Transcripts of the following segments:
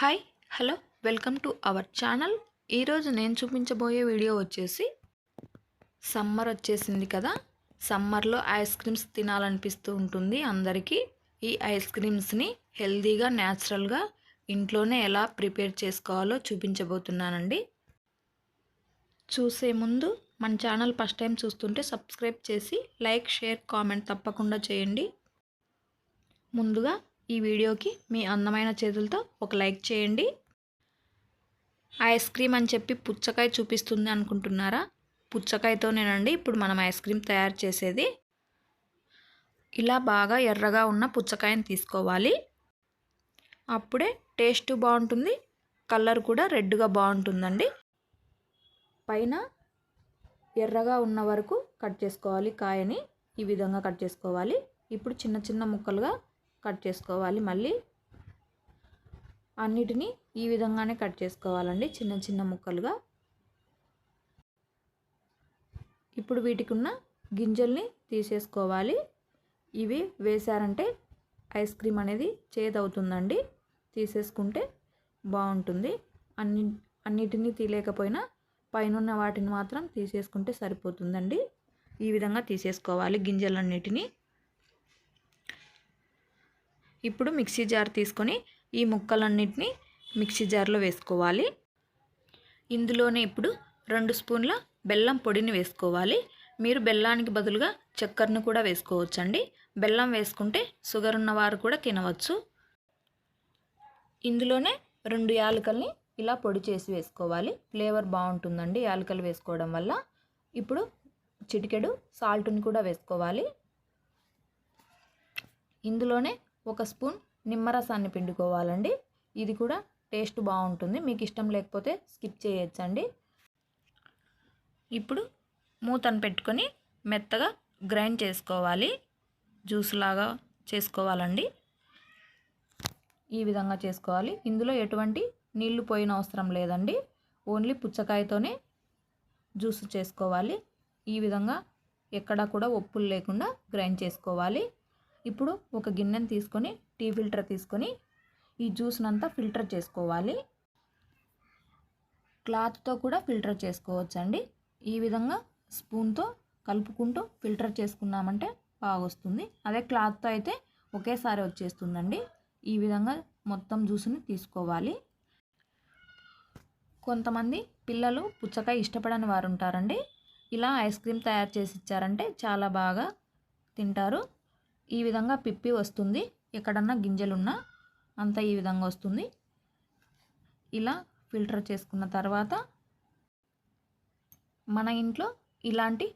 Hi hello welcome to our channel ఈరోజు నేను చూపించబోయే వీడియో వచ్చేసి సమ్మర్ వచ్చేసింది కదా. సమ్మర్లో ఐస్ క్రీమ్స్ తినాలనిపిస్తూ ఉంటుంది అందరికీ. ఈ ఐస్ క్రీమ్స్ని హెల్దీగా న్యాచురల్గా ఇంట్లోనే ఎలా ప్రిపేర్ చేసుకోవాలో చూపించబోతున్నానండి. చూసే ముందు మన ఛానల్ ఫస్ట్ టైం చూస్తుంటే సబ్స్క్రైబ్ చేసి లైక్ షేర్ కామెంట్ తప్పకుండా చేయండి. ముందుగా ఈ వీడియోకి మీ అందమైన చేతులతో ఒక లైక్ చేయండి. ఐస్ క్రీమ్ అని చెప్పి పుచ్చకాయ చూపిస్తుంది అనుకుంటున్నారా? పుచ్చకాయతోనేనండి ఇప్పుడు మనం ఐస్ క్రీమ్ తయారు చేసేది. ఇలా బాగా ఎర్రగా ఉన్న పుచ్చకాయని తీసుకోవాలి. అప్పుడే టేస్ట్ బాగుంటుంది. కలర్ కూడా రెడ్గా బాగుంటుందండి. పైన ఎర్రగా ఉన్న వరకు కట్ చేసుకోవాలి కాయని. ఈ విధంగా కట్ చేసుకోవాలి. ఇప్పుడు చిన్న చిన్న ముక్కలుగా కట్ చేసుకోవాలి మళ్ళీ. అన్నిటినీ ఈ విధంగానే కట్ చేసుకోవాలండి చిన్న చిన్న ముక్కలుగా. ఇప్పుడు వీటికి ఉన్న గింజల్ని తీసేసుకోవాలి. ఇవి వేశారంటే ఐస్ క్రీమ్ అనేది చేదవుతుందండి. తీసేసుకుంటే బాగుంటుంది. అన్ని అన్నిటినీ తీయలేకపోయినా పైన వాటిని మాత్రం తీసేసుకుంటే సరిపోతుందండి. ఈ విధంగా తీసేసుకోవాలి గింజలన్నిటినీ. ఇప్పుడు మిక్సీ జార్ తీసుకొని ఈ ముక్కలన్నింటినీ మిక్సీ జార్లో వేసుకోవాలి. ఇందులోనే ఇప్పుడు రెండు స్పూన్ల బెల్లం పొడిని వేసుకోవాలి. మీరు బెల్లానికి బదులుగా చక్కెరను కూడా వేసుకోవచ్చండి. బెల్లం వేసుకుంటే షుగర్ ఉన్నవారు కూడా తినవచ్చు. ఇందులోనే రెండు యాలకల్ని ఇలా పొడి చేసి వేసుకోవాలి. ఫ్లేవర్ బాగుంటుందండి యాలకలు వేసుకోవడం వల్ల. ఇప్పుడు చిటికెడు సాల్ట్ని కూడా వేసుకోవాలి. ఇందులోనే ఒక స్పూన్ నిమ్మరసాన్ని పిండుకోవాలండి. ఇది కూడా టేస్ట్ బాగుంటుంది. మీకు ఇష్టం లేకపోతే స్కిప్ చేయొచ్చండి. ఇప్పుడు మూతను పెట్టుకొని మెత్తగా గ్రైండ్ చేసుకోవాలి. జ్యూస్ లాగా చేసుకోవాలండి. ఈ విధంగా చేసుకోవాలి. ఇందులో ఎటువంటి నీళ్ళు పోయిన అవసరం లేదండి. ఓన్లీ పుచ్చకాయతోనే జ్యూస్ చేసుకోవాలి. ఈ విధంగా ఎక్కడా కూడా ఒప్పులు లేకుండా గ్రైండ్ చేసుకోవాలి. ఇప్పుడు ఒక గిన్నెను తీసుకొని టీ ఫిల్టర్ తీసుకొని ఈ జ్యూస్నంతా ఫిల్టర్ చేసుకోవాలి. క్లాత్తో కూడా ఫిల్టర్ చేసుకోవచ్చండి. ఈ విధంగా స్పూన్తో కలుపుకుంటూ ఫిల్టర్ చేసుకున్నామంటే బాగా వస్తుంది అదే క్లాత్తో అయితే ఒకేసారి వచ్చేస్తుందండి. ఈ విధంగా మొత్తం జ్యూస్ని తీసుకోవాలి. కొంతమంది పిల్లలు పుచ్చకాయ ఇష్టపడని వారు ఉంటారండి. ఇలా ఐస్ క్రీమ్ తయారు చేసి ఇచ్చారంటే చాలా బాగా తింటారు. ఈ విధంగా పిప్పి వస్తుంది. ఎక్కడన్నా గింజలున్నా అంతా ఈ విధంగా వస్తుంది. ఇలా ఫిల్టర్ చేసుకున్న తర్వాత మన ఇంట్లో ఇలాంటి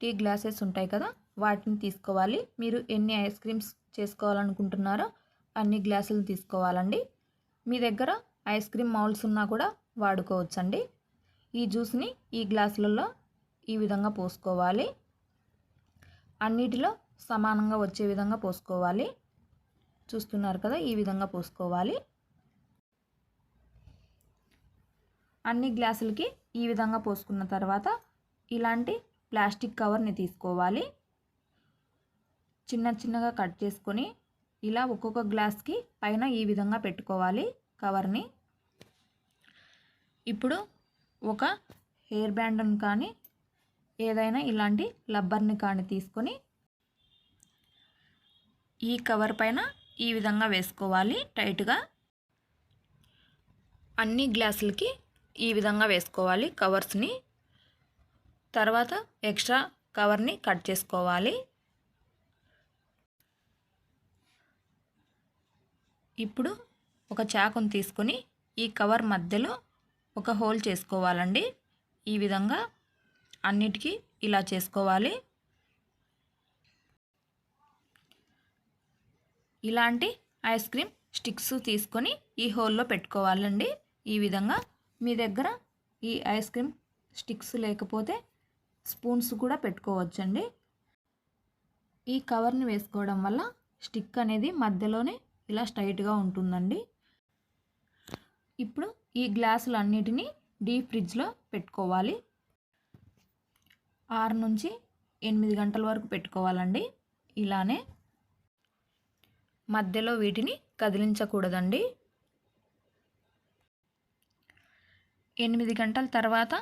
టీ గ్లాసెస్ ఉంటాయి కదా వాటిని తీసుకోవాలి. మీరు ఎన్ని ఐస్ క్రీమ్స్ చేసుకోవాలనుకుంటున్నారో అన్ని గ్లాసులు తీసుకోవాలండి. మీ దగ్గర ఐస్ క్రీమ్ మౌల్స్ ఉన్నా కూడా వాడుకోవచ్చండి. ఈ జ్యూస్ని ఈ గ్లాసులలో ఈ విధంగా పోసుకోవాలి. అన్నిటిలో సమానంగా వచ్చే విధంగా పోసుకోవాలి. చూస్తున్నారు కదా ఈ విధంగా పోసుకోవాలి. అన్ని గ్లాసులకి ఈ విధంగా పోసుకున్న తర్వాత ఇలాంటి ప్లాస్టిక్ కవర్ని తీసుకోవాలి. చిన్న చిన్నగా కట్ చేసుకొని ఇలా ఒక్కొక్క గ్లాస్కి పైన ఈ విధంగా పెట్టుకోవాలి కవర్ని. ఇప్పుడు ఒక హెయిర్ బ్యాండ్ని కానీ ఏదైనా ఇలాంటి లబ్బర్ని కానీ తీసుకొని ఈ కవర్ పైన ఈ విధంగా వేసుకోవాలి. టైట్గా అన్ని గ్లాసులకి ఈ విధంగా వేసుకోవాలి కవర్స్ని. తర్వాత ఎక్స్ట్రా కవర్ని కట్ చేసుకోవాలి. ఇప్పుడు ఒక చాకును తీసుకొని ఈ కవర్ మధ్యలో ఒక హోల్ చేసుకోవాలండి. ఈ విధంగా అన్నిటికీ ఇలా చేసుకోవాలి. ఇలాంటి ఐస్ క్రీమ్ స్టిక్స్ తీసుకొని ఈ హోల్లో పెట్టుకోవాలండి. ఈ విధంగా మీ దగ్గర ఈ ఐస్ క్రీమ్ స్టిక్స్ లేకపోతే స్పూన్స్ కూడా పెట్టుకోవచ్చండి. ఈ కవర్ని వేసుకోవడం వల్ల స్టిక్ అనేది మధ్యలోనే ఇలా స్ట్రైట్గా ఉంటుందండి. ఇప్పుడు ఈ గ్లాసులు అన్నిటినీ డీప్ ఫ్రిడ్జ్లో పెట్టుకోవాలి. ఆరు నుంచి ఎనిమిది గంటల వరకు పెట్టుకోవాలండి. ఇలానే మధ్యలో వీటిని కదిలించకూడదండి. ఎనిమిది గంటల తర్వాత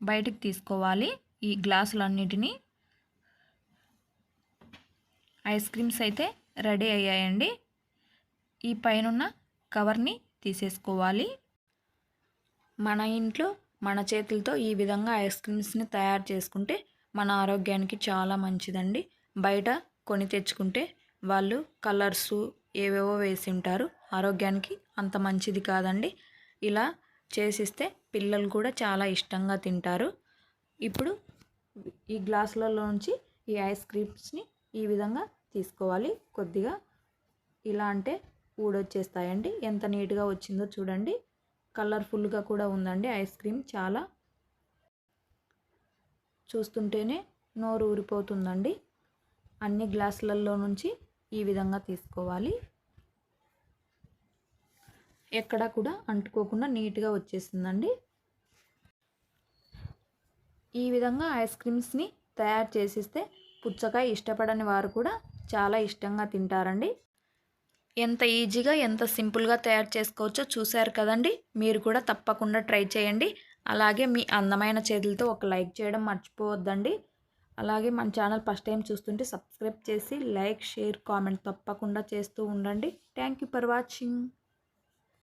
బయటికి తీసుకోవాలి ఈ గ్లాసులన్నిటినీ. ఐస్ క్రీమ్స్ అయితే రెడీ అయ్యాయండి. ఈ పైనున్న కవర్ని తీసేసుకోవాలి. మన ఇంట్లో మన చేతులతో ఈ విధంగా ఐస్ క్రీమ్స్ని తయారు చేసుకుంటే మన ఆరోగ్యానికి చాలా మంచిదండి. బయట కొని తెచ్చుకుంటే వాళ్ళు కలర్స్ ఏవేవో వేసి ఉంటారు ఆరోగ్యానికి అంత మంచిది కాదండి. ఇలా చేసిస్తే పిల్లలు కూడా చాలా ఇష్టంగా తింటారు. ఇప్పుడు ఈ గ్లాసులలోంచి ఈ ఐస్ క్రీమ్స్ని ఈ విధంగా తీసుకోవాలి. కొద్దిగా ఇలా అంటే ఊడొచ్చేస్తాయండి. ఎంత నీట్గా వచ్చిందో చూడండి. కలర్ఫుల్గా కూడా ఉందండి ఐస్ క్రీమ్ చాలా. చూస్తుంటేనే నోరు ఊరిపోతుందండి. అన్ని గ్లాసులలో నుంచి ఈ విధంగా తీసుకోవాలి. ఎక్కడ కూడా అంటుకోకుండా నీట్గా వచ్చేసిందండి. ఈ విధంగా ఐస్ క్రీమ్స్ని తయారు చేసిస్తే పుచ్చకాయ ఇష్టపడని వారు కూడా చాలా ఇష్టంగా తింటారండి. ఎంత ఈజీగా ఎంత సింపుల్గా తయారు చేసుకోవచ్చో చూశారు కదండి. మీరు కూడా తప్పకుండా ట్రై చేయండి. అలాగే మీ అందమైన చేతులతో ఒక లైక్ చేయడం మర్చిపోవద్దండి. అలాగే మన ఛానల్ ఫస్ట్ టైం చూస్తుంటే సబ్స్క్రైబ్ చేసి లైక్ షేర్ కామెంట్ తప్పకుండా చేస్తూ ఉండండి. Thank you for watching.